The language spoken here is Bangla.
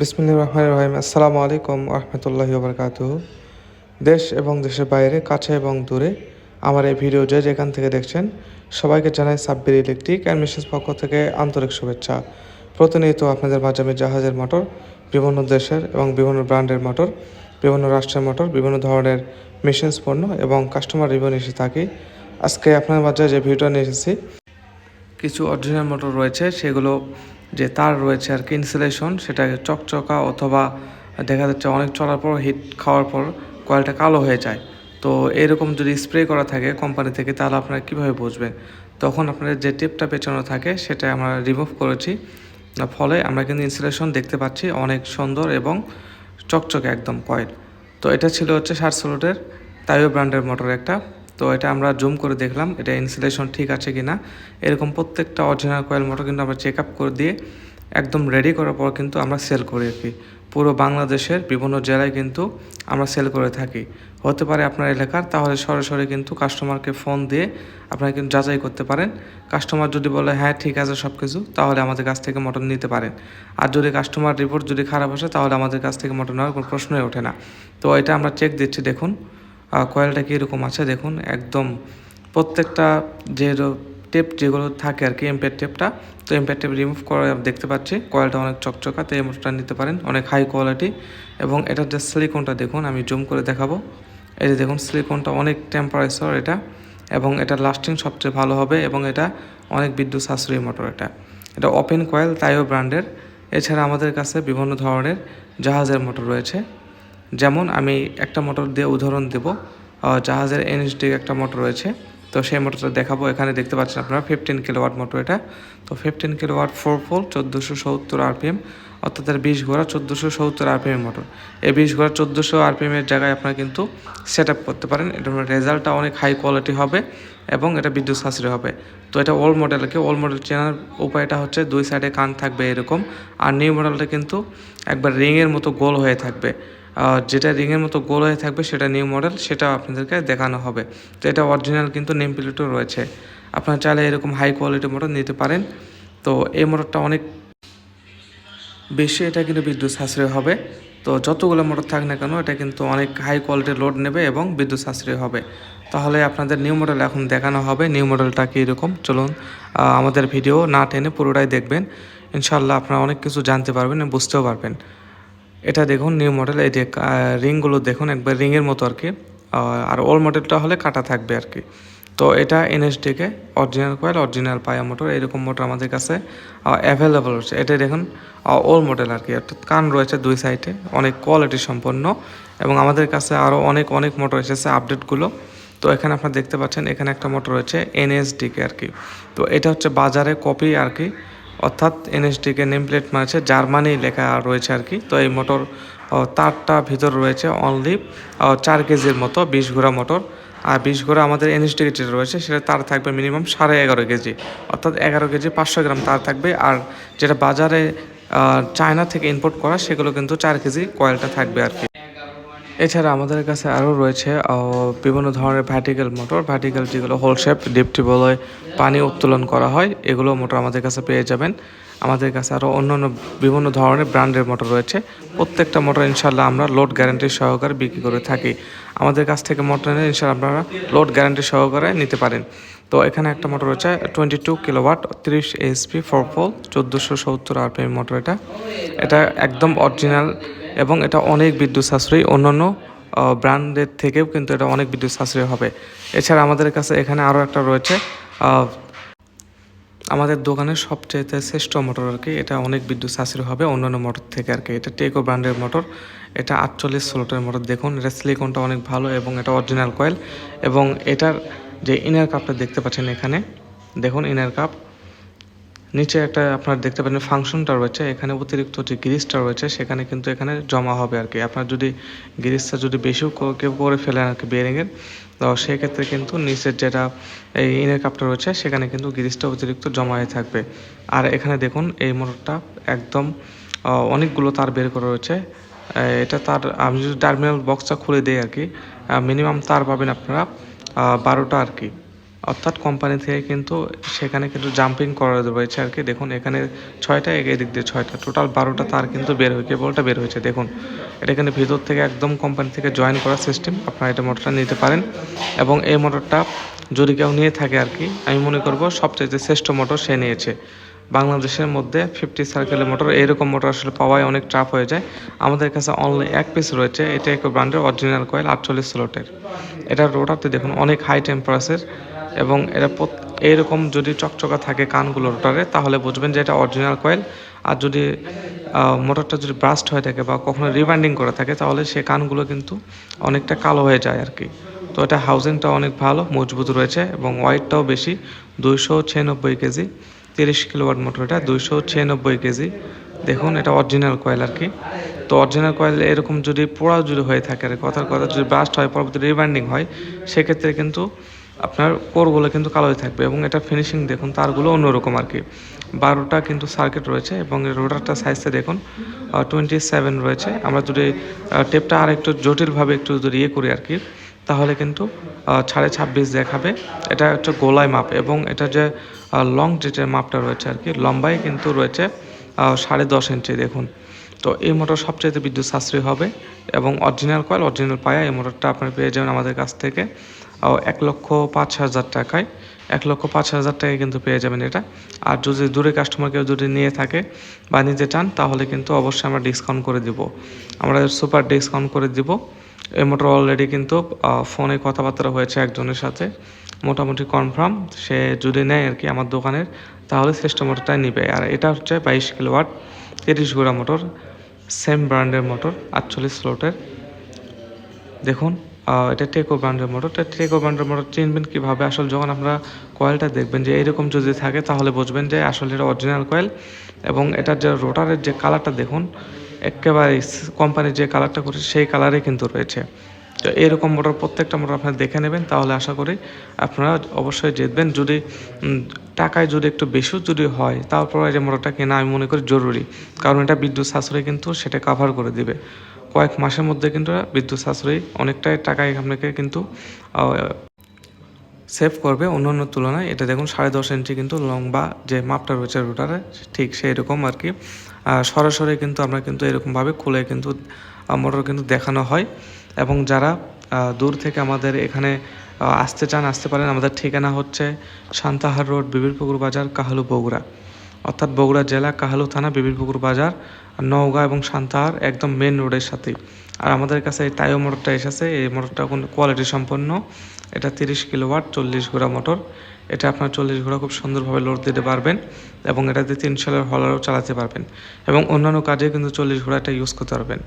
বিসমিল্লা রহমান রহিম। আসসালামু আলাইকুম রহমতুল্লাহি বরকাত দেশ এবং দেশের বাইরে, কাছে এবং দূরে আমার এই ভিডিও যে যেখান থেকে দেখছেন, সবাইকে জানাই সাব্বির ইলেকট্রিক অ্যান্ড মিসেস পক্ষ থেকে আন্তরিক শুভেচ্ছা। প্রতিনিয়ত আপনাদের মাঝে জাহাজের মোটর, বিভিন্ন দেশের এবং বিভিন্ন ব্র্যান্ডের মোটর, বিভিন্ন রাষ্ট্রের মোটর, বিভিন্ন ধরনের মেশিনস পণ্য এবং কাস্টমার রিভিউ নিয়ে এসে থাকি। আজকে আপনাদের মাঝে যে ভিডিওটা নিয়ে এসেছি, কিছু অরিজিনাল মোটর রয়েছে, সেগুলো যে তার রয়েছে আর কি ইনসুলেশন সেটা চকচকা অথবা দেখা যাচ্ছে অনেক চলার পর হিট খাওয়ার পর কয়েলটা কালো হয়ে যায়। তো এরকম যদি স্প্রে করা থাকে কোম্পানি থেকে, তাহলে আপনারা কীভাবে বুঝবেন? তখন আপনাদের যে টেপটা পেছানো থাকে, সেটা আমরা রিমুভ করেছি। ফলে আমরা কিন্তু ইনসুলেশন দেখতে পাচ্ছি অনেক সুন্দর এবং চকচকে একদম কয়েল। তো এটা ছিল হচ্ছে ষাট সোলোটের তাইও ব্র্যান্ডের মোটর একটা। তো এটা আমরা জুম করে দেখলাম, এটা ইনসুলেশন ঠিক আছে কি না এরকম প্রত্যেকটা অরিজিনাল কয়েল মোটর কিন্তু আমরা চেক আপ করে দিয়ে একদম রেডি করার পর কিন্তু আমরা সেল করি কি। পুরো বাংলাদেশের বিভিন্ন জেলায় কিন্তু আমরা সেল করে থাকি। হতে পারে আপনার এলাকার, তাহলে সরাসরি কিন্তু কাস্টমারকে ফোন দিয়ে আপনারা কিন্তু যাচাই করতে পারেন। কাস্টমার যদি বলে হ্যাঁ ঠিক আছে সব কিছু তাহলে আমাদের কাছ থেকে মটন নিতে পারেন। আর যদি কাস্টমার রিপোর্ট যদি খারাপ আসে, তাহলে আমাদের কাছ থেকে মোটর নেওয়ার কোনো প্রশ্নই ওঠে না। তো এটা আমরা চেক দিচ্ছি, দেখুন। কয়েলটা কীরকম আছে দেখুন, একদম প্রত্যেকটা যে টেপ যেগুলো থাকে আর কি এমপের টেপটা তো এমপের টেপ রিমুভ করে দেখতে পাচ্ছি কয়েলটা অনেক চকচকা তো এই নিতে পারেন, অনেক হাই কোয়ালিটি এবং এটার যে সিলিকনটা দেখুন, আমি জুম করে দেখাবো, এই যে দেখুন সিলিকনটা অনেক টেম্পারেচার এটা এবং এটা লাস্টিং সবচেয়ে ভালো হবে এবং এটা অনেক বিদ্যুৎ সাশ্রয়ী মোটর এটা। এটা ওপেন কয়েল তাইও ব্র্যান্ডের এছাড়া আমাদের কাছে বিভিন্ন ধরনের জাহাজের মোটর রয়েছে যেমন আমি একটা মোটর দিয়ে উদাহরণ দেব জাহাজের এনএসডি একটা মোটর রয়েছে। তো সেই মোটরটা দেখাবো, এখানে দেখতে পাচ্ছেন আপনারা ফিফটিন কিলোওয়াট মোটর এটা। তো ফিফটিন কিলোওয়াট ফোর ফোল চোদ্দোশো সত্তর আরপিএম অর্থাৎ এর বিশ ঘোড়া চোদ্দোশো সত্তর আরপিএম মোটর এই বিশ ঘোড়া চোদ্দোশো আরপিএমের জায়গায় আপনারা কিন্তু সেট আপ করতে পারেন। এটার রেজাল্টটা অনেক হাই কোয়ালিটি হবে এবং এটা বিদ্যুৎ সাশ্রয় হবে। তো এটা ওল্ড মডেলকে ওল্ড মডেল চেনার উপায়টা হচ্ছে দুই সাইডে কান থাকবে এরকম। আর নিউ মডেলটা কিন্তু একবার রিংয়ের মতো গোল হয়ে থাকবে। যেটা রিংয়ের মতো গোল হয়ে থাকবে সেটা নিউ মডেল, সেটা আপনাদেরকে দেখানো হবে। তো এটা অরিজিনাল কিন্তু নেম প্লেটও রয়েছে। আপনারা চাইলে এরকম হাই কোয়ালিটি মোটর নিতে পারেন। তো এই মোটরটা অনেক বেশি, এটা কিন্তু বিদ্যুৎ সাশ্রয় হবে। তো যতগুলো মোটর থাক না কেন, এটা কিন্তু অনেক হাই কোয়ালিটির লোড নেবে এবং বিদ্যুৎ সাশ্রয় হবে। তাহলে আপনাদের নিউ মডেল এখন দেখানো হবে নিউ মডেলটা কীরকম চলুন আমাদের ভিডিও না টেনে পুরোটাই দেখবেন। ইনশাল্লাহ আপনারা অনেক কিছু জানতে পারবেন বুঝতেও পারবেন। এটা দেখুন নিউ মডেল এই যে রিংগুলো দেখুন, একবার রিংয়ের মতো আর কি। আর ওল্ড মডেলটা হলে কাটা থাকবে আর কি। তো এটা এনএসডিকে অরিজিনাল কয়েল অরিজিনাল পায়া মোটর এরকম মোটর আমাদের কাছে অ্যাভেলেবল রয়েছে এটা দেখুন ওল্ড মডেল আর কি। অর্থাৎ কান রয়েছে দুই সাইডে অনেক কোয়ালিটি সম্পন্ন। এবং আমাদের কাছে আরও অনেক অনেক মোটর এসেছে আপডেটগুলো তো এখানে আপনারা দেখতে পাচ্ছেন, এখানে একটা মোটর রয়েছে এনএসডিকে আর কি। তো এটা হচ্ছে বাজারে কপি আর কি। অর্থাৎ এনএসডিকে নেম প্লেট মারছে জার্মানি লেখা রয়েছে আর কি। তো এই মোটর তারটা ভিতর রয়েছে অনলি চার কেজির মতো, বিশ ঘোড়া মোটর। আর বিশ ঘোড়া আমাদের এনএসডি যেটা রয়েছে, সেটা তার থাকবে মিনিমাম সাড়ে এগারো কেজি। অর্থাৎ এগারো কেজি পাঁচশো গ্রাম তার থাকবে। আর যেটা বাজারে চায়না থেকে ইম্পোর্ট করা, সেগুলো কিন্তু চার কেজি কয়েলটা থাকবে আর কি। এছাড়া আমাদের কাছে আরও রয়েছে বিভিন্ন ধরনের ভার্টিক্যাল মোটর ভার্টিক্যাল যেগুলো হোলশেপ ডিপটি বলয় পানি উত্তোলন করা হয়, এগুলো মোটর আমাদের কাছে পেয়ে যাবেন। আমাদের কাছে আরও অন্য অন্য বিভিন্ন ধরনের ব্র্যান্ডের মোটর রয়েছে। প্রত্যেকটা মোটর ইনশাল্লাহ আমরা লোড গ্যারান্টি সহকারে বিক্রি করে থাকি। আমাদের কাছ থেকে মোটর নিয়ে ইনশাল্লাহ আপনারা লোড গ্যারান্টি সহকারে নিতে পারেন। তো এখানে একটা মোটর রয়েছে টোয়েন্টি টু কিলোওয়াট তিরিশ এইচপি ফোর ফোল চোদ্দোশো সত্তর আরপিএম মোটর এটা। এটা একদম অরিজিনাল এবং এটা অনেক বিদ্যুৎ সাশ্রয়ী। অন্যান্য ব্র্যান্ডের থেকেও কিন্তু এটা অনেক বিদ্যুৎ সাশ্রয়ী হবে। এছাড়া আমাদের কাছে এখানে আরও একটা রয়েছে আমাদের দোকানের সবচেয়ে শ্রেষ্ঠ মোটর আর কি। এটা অনেক বিদ্যুৎ সাশ্রয় হবে অন্যান্য মোটর থেকে আর কি। এটা টেকো ব্র্যান্ডের মোটর। এটা আটচল্লিশ ষোলোটার মোটর। দেখুন, এটা সিলিকনটা অনেক ভালো এবং এটা অরিজিনাল কয়েল এবং এটার যে ইনার কাপটা দেখতে পাচ্ছেন এখানে, দেখুন ইনার কাপ নিচে একটা আপনার দেখতে পাচ্ছেন ফাংশনটা রয়েছে, এখানে অতিরিক্ত যে গ্রিসটা রয়েছে সেখানে কিন্তু এখানে জমা হবে আর কি। আপনার যদি গ্রিসটা যদি বেশিও কেউ করে ফেলেন আর কি বিয়ারিংয়ের তো সেক্ষেত্রে কিন্তু নিচের যেটা এই ইনের কাপটা রয়েছে সেখানে কিন্তু গ্রিসটা অতিরিক্ত জমা হয়ে থাকবে। আর এখানে দেখুন এই মোটরটা একদম অনেকগুলো তার বের করা রয়েছে। এটা তার, আমি যদি টার্মিনাল বক্সটা খুলে দিই আর কি মিনিমাম তার পাবেন আপনারা বারোটা আর কি। অর্থাৎ কোম্পানি থেকে কিন্তু সেখানে কিন্তু জাম্পিং করা রয়েছে আর কি। দেখুন, এখানে ছয়টা এদিক দিয়ে ছয়টা। টোটাল বারোটা তার কিন্তু বের হয়ে, কেবলটা বের হয়েছে। দেখুন, এটা এখানে ভিতর থেকে একদম কোম্পানি থেকে জয়েন করা সিস্টেম আপনারা এটা মোটরটা নিতে পারেন। এবং এই মোটরটা যদি কেউ নিয়ে থাকে আর কি, আমি মনে করব সবচেয়ে শ্রেষ্ঠ মোটর সে নিয়েছে। বাংলাদেশের মধ্যে ফিফটি সার্কেলের মোটর এরকম মোটর আসলে পাওয়াই অনেক টাফ হয়ে যায়। আমাদের কাছে অনলি এক পিস রয়েছে। এটা এক ব্র্যান্ডের অরিজিনাল কয়েল আটচল্লিশ স্লটের এটার রোটারতে দেখুন, অনেক হাই টেম্পারেচার এবং এরা এইরকম যদি চকচকা থাকে কানগুলো রোটারে, তাহলে বুঝবেন যে এটা অরিজিনাল কয়েল আর যদি মোটরটা যদি ব্রাস্ট হয়ে থাকে বা কখনো রিবাইন্ডিং করে থাকে, তাহলে সে কানগুলো কিন্তু অনেকটা কালো হয়ে যায় আর কি। তো এটা হাউজিংটা অনেক ভালো, মজবুত রয়েছে এবং ওয়াইটটাও বেশি, দুইশো ছিয়ানব্বই কেজি, তিরিশ কিলোওয়াট মোটর এটা, দুইশো ছিয়ানব্বই কেজি। দেখুন, এটা অরিজিনাল কয়েল আর কি। তো অরিজিনাল কয়েল এরকম যদি পোড়া যদি হয়ে থাকে আর কথার কথা যদি ব্রাস্ট হয়, পরবর্তী রিবাইন্ডিং হয়, সেক্ষেত্রে কিন্তু আপনার কোরগুলো কিন্তু কালো হয়ে থাকবে এবং এটা ফিনিশিং দেখুন, তারগুলো অন্যরকম আর কি। বারোটা কিন্তু সার্কিট রয়েছে এবং রোটারটা সাইজটা দেখুন টোয়েন্টি সেভেন রয়েছে। আমরা যদি টেপটা আর একটু জটিলভাবে একটু যদি ইয়ে করি আর কি, তাহলে কিন্তু সাড়ে ছাব্বিশ দেখাবে। এটা হচ্ছে গোলায় মাপ এবং এটা যে লং যেটা মাপটা রয়েছে আর কি লম্বাই কিন্তু রয়েছে সাড়ে দশ ইঞ্চি দেখুন। তো এই মোটর সবচেয়ে বিদ্যুৎ সাশ্রয়ী হবে এবং অরিজিনাল কয়েল অরিজিনাল পায়া, এই মোটরটা আপনারা পেয়ে যাবেন আমাদের কাছ থেকে। এক লক্ষ পাঁচ হাজার টাকায়, এক লক্ষ পাঁচ হাজার টাকায় কিন্তু পেয়ে যাবেন এটা। আর যদি দূরে কাস্টমার কেউ যদি নিয়ে থাকে বা নিতে চান, তাহলে কিন্তু অবশ্যই আমরা ডিসকাউন্ট করে দিব। আমরা সুপার ডিসকাউন্ট করে দিব। এই মোটর অলরেডি কিন্তু ফোনে কথাবার্তা হয়েছে একজনের সাথে। মোটামুটি কনফার্ম সে যদি নেয় আর কি আমার দোকানের, তাহলে শ্রেষ্ঠ মোটরটাই নিবে। আর এটা হচ্ছে বাইশ কিলোওয়াট তিরিশ গোড়া মোটর সেম ব্র্যান্ডের মোটর আটচল্লিশ স্লোটের দেখুন। এটা টেকো ব্র্যান্ডের মোটর এটা টেকো ব্র্যান্ডের মোটর চিনবেন কীভাবে? আসলে যখন আপনারা কয়েলটা দেখবেন যে এরকম যদি থাকে, তাহলে বুঝবেন যে আসলে এটা অরিজিনাল কয়েল এবং এটার যে রোটারের যে কালারটা দেখুন, একেবারে কোম্পানির যে কালারটা করেছে, সেই কালারে কিন্তু রয়েছে। তো এরকম মোটর প্রত্যেকটা মোটর আপনারা দেখে নেবেন, তাহলে আশা করি আপনারা অবশ্যই জিতবেন। যদি টাকায় যদি একটু বেশিও যদি হয়, তারপর যে মোটরটা কেনা আমি মনে করি জরুরি। কারণ এটা বিদ্যুৎ সাশ্রয় কিন্তু সেটা কাভার করে দিবে। কয়েক মাসের মধ্যে কিন্তু বিদ্যুৎ সাশ্রয়ী অনেকটাই টাকা আপনাকে কিন্তু সেভ করবে অন্য অন্যান্য তুলনায়। এটা দেখুন, সাড়ে দশ ইঞ্চি কিন্তু লম্বা যে মাপটা রয়েছে রোটারে ঠিক সেই রকম আর কি। সরাসরি কিন্তু আমরা কিন্তু এরকমভাবে খুলে কিন্তু মোটর কিন্তু দেখানো হয়। এবং যারা দূর থেকে আমাদের এখানে আসতে চান, আসতে পারেন। আমাদের ঠিকানা হচ্ছে সান্তাহার রোড বিবিরপুকুর বাজার, কাহালু বগুড়া। অর্থাৎ বগুড়া জেলা কাহালু থানা, বিবিরপুকুর বাজার নওগাঁ এবং সান্তাহার একদম মেন রোডের সাথে আর আমাদের কাছে এই টাইও মোটরটা এসেছে, এই মোটরটা কোনো কোয়ালিটি সম্পন্ন। এটা তিরিশ কিলোওয়াট চল্লিশ ঘোড়া মোটর। এটা আপনার চল্লিশ ঘোড়া খুব সুন্দরভাবে লোড দিতে পারবেন এবং এটাতে সালের হলারও চালাতে পারবেন। এবং অন্যান্য কাজে কিন্তু চল্লিশ ঘোড়া এটা ইউজ করতে পারবেন।